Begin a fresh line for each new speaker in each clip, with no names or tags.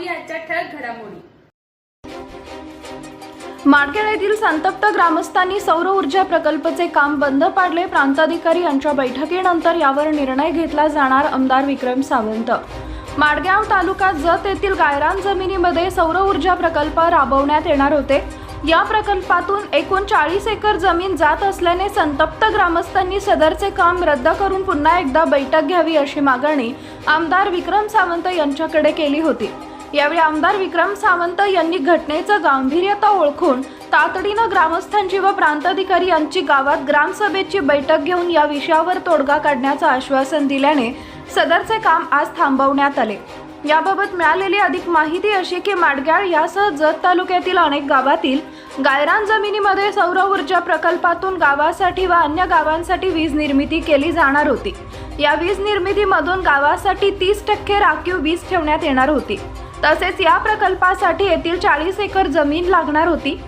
पाहूया आजच्या ठळक घडामोडी.
माडखेड येथील संतप्त ग्रामस्थांनी सौर ऊर्जा प्रकल्पाचे काम बंद पाडले. प्रांताधिकारी यांच्या बैठकीनंतर यावर निर्णय घेतला जाणार आमदार विक्रम सावंत. माडगाव तालुका जत येथील गायरान जमिनीमध्ये सौर ऊर्जा प्रकल्प राबवण्यात येणार होते. या प्रकल्पातून एकूण चाळीस एकर जमीन जात असल्याने संतप्त ग्रामस्थांनी सदरचे काम रद्द करून पुन्हा एकदा बैठक घ्यावी अशी मागणी आमदार विक्रम सावंत यांच्याकडे केली होती. यावेळी आमदार विक्रम सावंत यांनी घटनेचं गांभीर्यता ओळखून तातडीनं ग्रामस्थांची व प्रांताधिकारी यांची गावात ग्रामसभेची बैठक घेऊन या विषयावर तोडगा काढण्याचं आश्वासन दिल्याने सदरचे काम आज थांबवण्यात आले. याबाबत मिळालेली अधिक माहिती अशी की माडगाळ यासह जत तालुक्यातील अनेक गावातील गायरान जमिनीमध्ये सौर ऊर्जा प्रकल्पातून गावासाठी व अन्य गावांसाठी वीज निर्मिती केली जाणार होती. या वीज निर्मितीमधून गावासाठी तीस टक्के राखीव वीज ठेवण्यात येणार होती. तसेच या प्रकल्पासाठी येथील चाळीस एकर जमीन लागणार होती.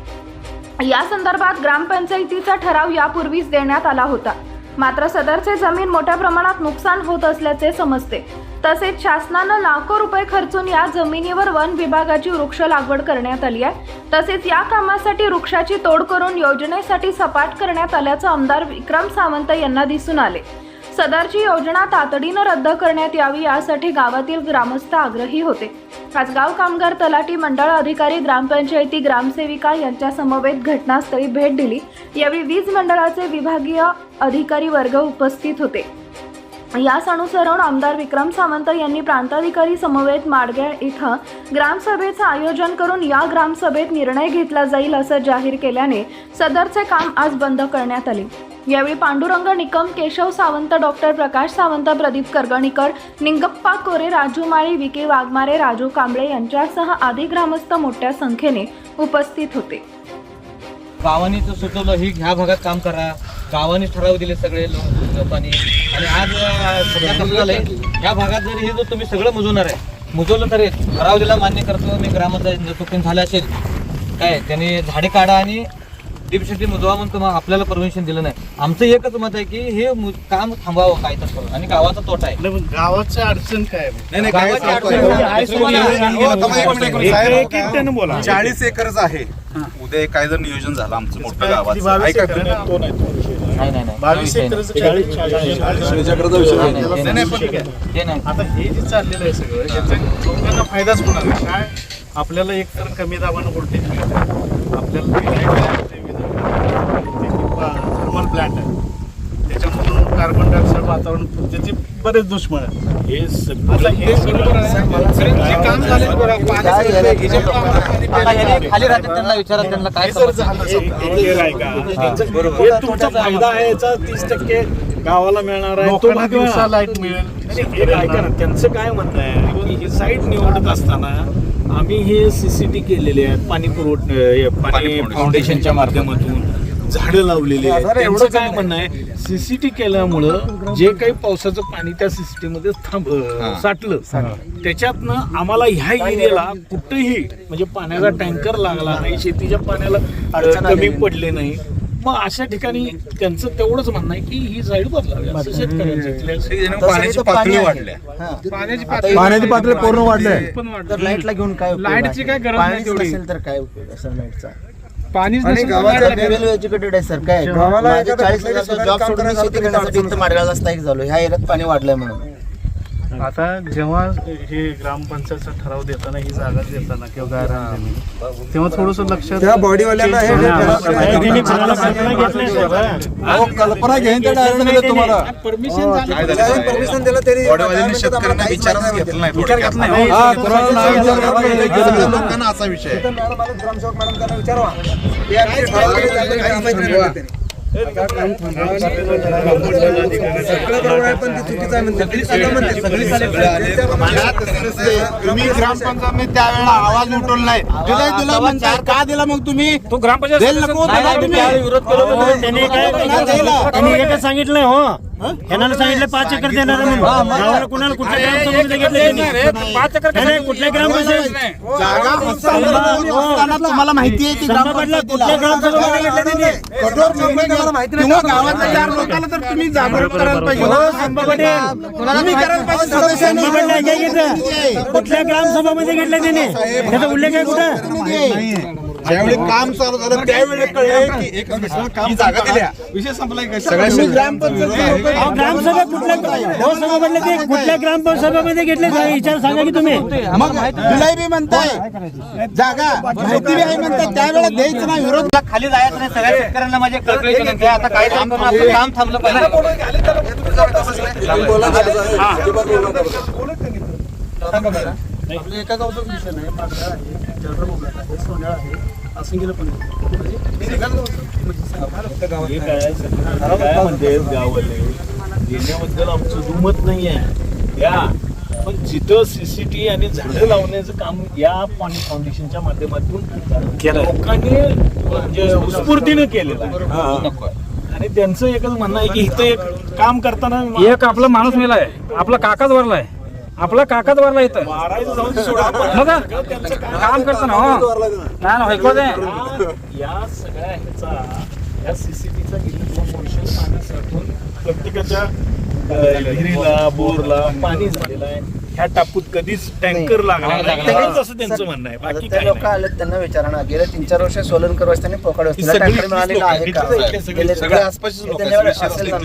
या संदर्भात ग्रामपंचायतीचा ठराव यापूर्वीच देण्यात आला होता. मात्र सदरचे जमीन मोठ्या प्रमाणात नुकसान होत असल्याचे समजते. तसेच शासनानं लाखो रुपये खर्चून या जमिनीवर वन विभागाची वृक्ष लागवड करण्यात आली आहे. तसेच या कामासाठी वृक्षाची तोड करून योजनेसाठी सपाट करण्यात आल्याचं आमदार विक्रम सावंत यांना दिसून आले. सदरची योजना तातडीनं रद्द करण्यात यावी यासाठी गावातील ग्रामस्थ आग्रही होते. आज गाव कामगार तलाठी मंडळ अधिकारी ग्रामपंचायती ग्रामसेविका यांच्या समवेत घटनास्थळी भेट दिली. यावेळी वीज मंडळाचे विभागीय अधिकारी वर्ग उपस्थित होते. यास अनुसरून आमदार विक्रम सावंत यांनी प्रांताधिकारी समवेत माडगेळ इथं ग्रामसभेचं आयोजन करून या ग्रामसभेत निर्णय घेतला जाईल असं जाहीर केल्याने सदरचे काम आज बंद करण्यात आले. यावेळी Pandurang Nikam Keshav Sawant doctor Prakash Sawant Pradeep Karganikar Ningappa Kore Raju Mali V K Waghmare Raju Kamble यांच्यासह आदी ग्रामस्थ मोठ्या संख्येने उपस्थित होते.
गावाने तर सुचवलं ही ह्या भागात काम करा. गावाने ठराव दिले सगळे लोकांनी. आणि आज अं, ह्या भागात जरी हे जर तुम्ही सगळं मुजवणार आहे मुजवलं तरी ठराव दिला मान्य करतो. मी ग्रामपंचायत जर झालं असेल. काय त्यांनी झाडे काढा आणि दीपशेट्टी मुजवा म्हणून तुम्हाला आपल्याला परमिशन दिलं नाही. आमचं एकच मत आहे की हे काम थांबावं काय तर आणि गावाचा तोटा आहे.
नाही, गावाची अडचण काय. एक एक बोला.
चाळीस एकरच आहे. उद्या काय जर नियोजन झालं आमचं मोठं गावाचं. ऐका
नाही, नाही.
नाही नाही. नाही नाही, नाही,
नाही.
नाही,
नाही, नाही,
नाही.
आता हे जे चाललेलं आहे सगळं लोकांना फायदाच होणार. काय? आपल्याला एक तर कमी दाबानं व्होल्टेज मिळतं आपल्याला थर्मल प्लांट आहे. त्याच्यामधून कार्बन डायऑक्साईड वातावरण त्याचे बरेच दुश्मन आहेत. हे तुमचा फायदा आहे. याचा तीस टक्के गावाला मिळणार आहे.
दिवसा
लाइट मिळेल. ऐका ना त्यांचं काय म्हणणं आहे? की ही साईट निवडत असताना आम्ही हे सीसीटी केलेले आहेत पाणी पुरवठ पाणी
फाउंडेशन.
फाउंडेशनच्या माध्यमातून झाडं लावलेली आहेत. त्यांचं काय म्हणणं आहे? सीसीटी केल्यामुळं जे काही पावसाचं पाणी त्या सिस्टीममध्ये थांब. साठलं. त्याच्यातनं आम्हाला ह्या एरियाला कुठेही म्हणजे पाण्याचा टँकर लागला नाही शेतीच्या पाण्याला अडचण कमी पडले नाही. मग अशा ठिकाणी त्यांचं तेवढंच म्हणणं आहे की ही साईड बदलावी असं शेतकऱ्यांचं इथल्या
त्याच्याने पाण्याची पातळी वाढल्या.
पाण्याची पातळी पूर्ण वाढली.
तर लाईटला घेऊन काय लाईटची काय गरज नाही नसेल तर काय उपयोग असेल लाईटचा? पाणीच वेल एज्युकेटेड आहे सर. काय माझे हजार जॉब सोडून मी शेती करण्यासाठी इथं माडगावला स्थायिक झालो. ह्या एरियात पाणी वाढलंय म्हणून.
आता जेव्हा हे ग्रामपंचायतचा ठराव देताना ही जागा देताना किंवा जमीन तेव्हा थोडस लक्षात
त्या बॉडीवाल्याला हे अहो, कल्पना घेईन त्या डायरेक्ट दिलं तुम्हाला
काय झालं
परमिशन दिलं तरी
वडीलवाल्यांनी शेतकऱ्यांना विचारच घेतला नाही थोडक्यात.
हा, कोणाला नाव विचार करायला पाहिजे.
सगळ्या लोकांना असा विषय आहे
तिथं मॅडम आले, ग्रामसेवक मॅडम त्यांना विचारवा ते आमचे ठराव केले, त्यांना काहीच माहिती नाही वाटत त्यांनी. आहे म्हणते? सगळी म्हणते सगळी
तुम्ही ग्रामपंचायत त्यावेळेला आवाज उठवला नाही दिला म्हणताय. का दिला मग तुम्ही?
तो ग्रामपंचायत विरोध केला.
हो,
त्यांनी काय सांगितलंय हो.
ह्याला सांगितलं पाच एकर देणार आहे म्हणून? गावाला कुणाला कुठल्या ग्रामसभेमध्ये घेतलं त्यांनी?
पाच एकर
नाही, नाही, कुठल्या ग्रामपंचायत?
जागा हस्तांतरण
तुम्हाला माहिती आहे
संभाजीला कुठल्या ग्रामसभेमध्ये घेतलं त्यांनी?
कठोर निर्णय घ्या. किंवा गावातल्या चार लोकांना तर तुम्ही जागरूक करायला पाहिजे.
हो, संभा पटेल.
तुम्ही करायला पाहिजे सदस्यांनी.
संभा पटेल. काय घेतलं कुठल्या ग्रामसभामध्ये घेतलं त्याने? त्याचा उल्लेख आहे कुठं?
ज्यावेळी काम चालू झालं त्यावेळी कळले की एक काम जागा दिल्या विषय संपलाय ग्रामपंचायत
ग्रामसभा कुठल्या हो ते ग्रामसभामध्ये घेतले विचार सांगा की तुम्ही.
मग दिलाय बी म्हणताय. जागा माहिती बी आहे म्हणताय त्यावेळेला द्यायचं ना विरोध.
खाली जायचं नाही सगळ्या शेतकऱ्यांना माझे कळकळी विनंती आहे. आता काय काम करून आपलं काम थांबलं पाहिजे.
आपल्या एका गावचा विषय नाही आहे आहे आहे पण हे काय काय म्हणते गावाले? देण्याबद्दल आमचं दुमत नाही आहे. या. पण जिथं सीसीटी आणि झाडं लावण्याचं काम या पाणी फाउंडेशनच्या माध्यमातून केलं लोकांनी म्हणजे उत्स्फूर्तीने केलेलं आहे. आणि त्यांचं एकच म्हणणं आहे की इथं एक काम करताना
एक आपला माणूस मेलाय. आपला काकाच वरलाय आपला काकाच वरला इथं बघा
काम
काम करताना हो नाही ना ऐकू दे
या- या सगळ्या ह्याचा या सीसीटीचा प्रत्येकाच्या विहिरीला बोरला पाणी झालेलं आहे ह्या टापूत कधीच टँकर लागला नाही असं त्यांचं म्हणणं आहे बाकी
ते
काय
लोक
नाही.
आले त्यांना विचारा ना गेल्या तीन चार वर्ष सोलनकर वस्त्यांनी पोकळ
ही
वस्तीला
सगळी
टँकर मिळालेला आहे का
इथलीच
गेले
आसपासचीच
असेल ना.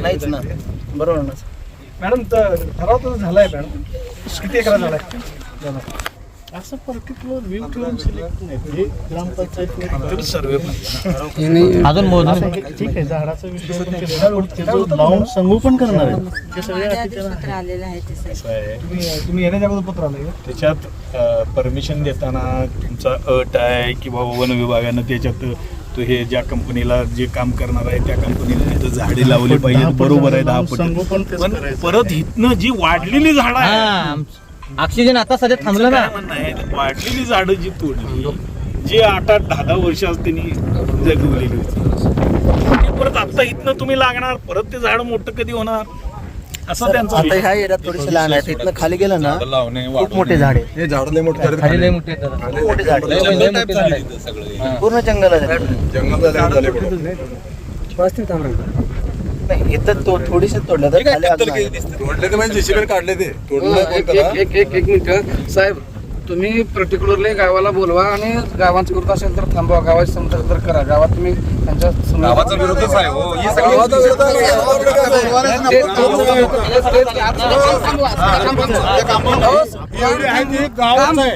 नाहीच ना बरोबर ना
मॅडम तर ठराव तर झालाय मॅडम. किती एकरा झालाय? असं पर्टिक्युलर व्ह्यू ठेवून सिलेक्ट नाही. हे ग्रामपंचायत सर्वे
अजून
ठीक आहे झाडाचा विषय पण केलेला, पण त्याचं लावून संगोपन करणार आहे. ते आहे.
तुम्ही येण्याच्या अगोदर पत्र आलं
त्याच्यात परमिशन देताना तुमचा अट आहे की बाबा वन विभागानं त्याच्यात तो हे ज्या कंपनीला जे काम करणार आहे त्या कंपनीला तिथं झाडे लावली पाहिजे बरोबर आहे दहा पट पण परत इथनं जी वाढलेली झाडं आहे
हा ऑक्सिजन आता सध्या थांबलं ना.
काय म्हणणं आहे? वाढलेली झाडं जी तोडली जी आठ आठ दहा दहा वर्ष आज त्यांनी जगवलेली होती. ती परत आता इथनं तुम्ही लागणार परत ते झाड मोठं कधी होणार? असं त्यांचा
आता. ह्या एरियात थोडीशी लहान आहे इथनं खाली गेलं ना खूप मोठे झाड. आहे
हे झाड लय मोठे झाले
खाली लय मोठे.
खूप मोठे झाड.
आहेत.
पूर्ण जंगल आहे
जंगल झाले झाले.
नाही इथं तो थोडीशी तोडलं तर खाली.
तोडले ते म्हणजे काढले ते. तोडलं?
एक एक एक मिनिट. साहेब तुम्ही पर्टिक्युलरली गावाला बोलवा आणि गावांचा विरोध असेल तर थांबवा. गावाची समजा तर करा. गावात तुम्ही त्यांच्या
गावाचा विरोधच आहे हो. ही सगळी गावाचा विरोध आहे.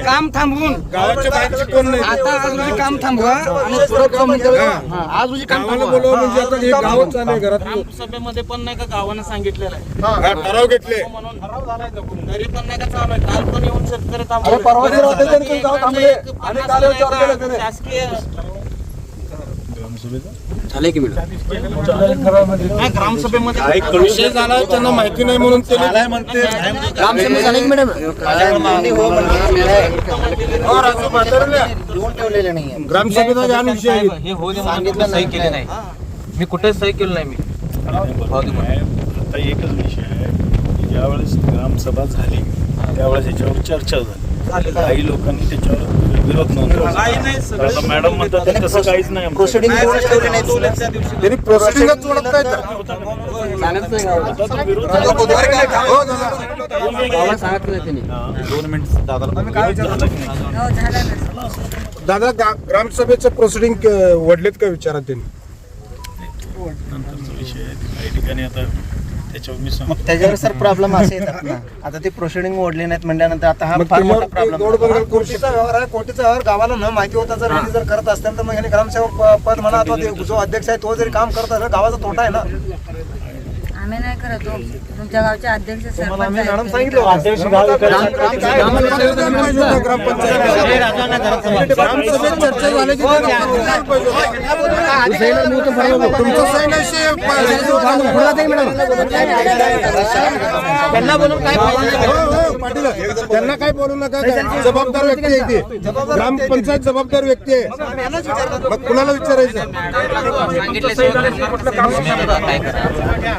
काम थांबवून.
गावाच्या बाहेरचे कोण नाही
आता आज रोजी काम थांबवा आणि पुढं काम करा. आज रोजी काम
गावाला
थांबवा.
बोलवा म्हणजे आता हे गावच चालू आहे घरात.
सभेमध्ये पण नाही का गावानं सांगितलेलं आहे?
हा, ठराव घेतले.
म्हणून ठराव झालाय. तरी पण नाही का चालू आहे. काल पण येऊन शेतकरी थांबले.
अरे परवा दिवशी रात्री त्यांनी
एक-
गाव
एक-
थांबले.
एक-
आणि
पन्नास
काल विचार केला त्याने.
शासकीय
हा, ग्रामसभेमध्ये
विषय झाला त्यांना माहिती नाही म्हणून ते म्हणते.
ग्रामसभा झाली की मॅडम त्यांनी हो.
हो,
ठेवलेले नाही
ग्रामसभेचा ज्ञान विषय आहे.
हे होऊ दे म्हणून मी सही केली नाही. मी कुठेच सही केली नाही मी.
आता एकच विषय आहे की ज्यावेळेस ग्रामसभा झाली त्यावेळेस याच्यावर चर्चा झाली. काही लोकांनी त्याच्यावर विरोध नोंदवला. आता मॅडम म्हणतात की तसं काहीच नाही आमचं.
प्रोसिडिंग ठेवले
त्यांनी प्रोसिडिंगच.
आता तो विरोध?
हो, दादा.
दोन मिनिट दादाला
झाला की नाही?
दादा गा- ग्रामसभेचं प्रोसिडिंग वडलेत का विचारात त्यांनी?
नंतरचा विषय आहे. काही ठिकाणी आता त्याच्यावर मी सांग
मग त्याच्यावर सर प्रॉब्लेम असे येतात ना. आता ते प्रोसिडिंग ओढले नाहीत म्हटल्यानंतर आता हा फार मोठा प्रॉब्लेम
शकतो.
व्यवहार आहे कोटीचा व्यवहार गावाला न माहिती होता जर यांनी जर करत असतील तर मग यांनी ग्रामसेवक पद म्हणा अथवा ते जो अध्यक्ष आहे तो जरी काम करत असेल गावाचा तोटा आहे ना?
आम्ही नाही करत हो. तुमच्या गावचे अध्यक्ष सरपंच
मी मॅडम
आहेत.
सांगितलं होतं.
अध्यक्ष गाव
ग्राम- ग्राम- काय-.
ग्रामसभेत चर्चा झाली की पाहिजे होतं. तुमचं
त्यांना बोलून फायदा नाही. पाटील. त्यांना काय बोलू नका जबाबदार व्यक्ती आहे ते. ग्रामपंचायत जबाबदार व्यक्ती आहे मग कुणाला विचारायचं?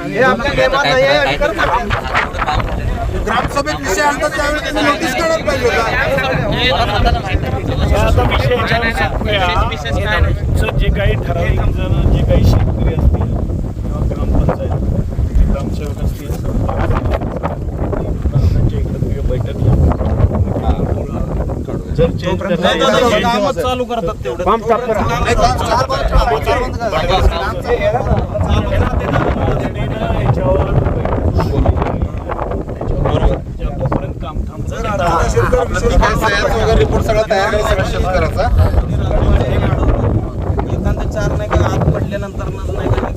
हे आपल्या नियमात नाही आहे आणि करतो. ग्रामसभेत विषय आणतात त्यावेळी त्यांनी नोटीस काढायला पाहिजे होता.
जे काही ठराविक जण जे काही शेतकरी असतील किंवा ग्रामपंचायत ग्रामसेवक असतील त्यांच्या एकत्रित बैठक जर change
चालू करतात
रिपोर्ट सगळा तयार आहे सगळं शेतकऱ्याचा
चार नाही का आत पडल्यानंतर नाही का?